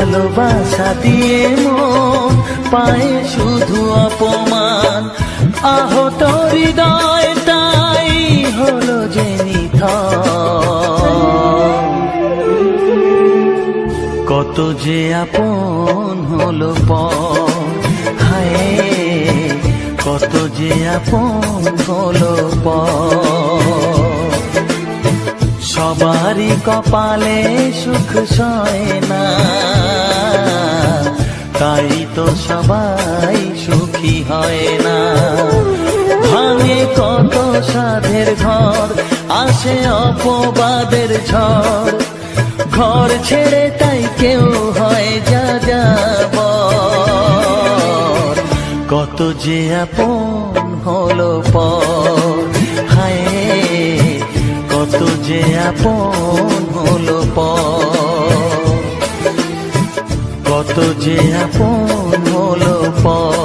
ভালোবাসা দিয়ে মন পায়ে শুধু অপমান। আহত হৃদয় তাই হলো যে কত যে আপন হলো হায়, কত যে আপন হলো পর সবারই কপালে সুখ সয় না। তাই তো সবাই সুখী হয় না। ভাঙে কত সাধের ঘর, আসে অপবাদের ঝড়। ঘর ছেড়ে তাই কেউ হয় যা যাব কত যে আপন হলো পর, হায়, কত যে আপন হলো পর। যে আপন হলো পর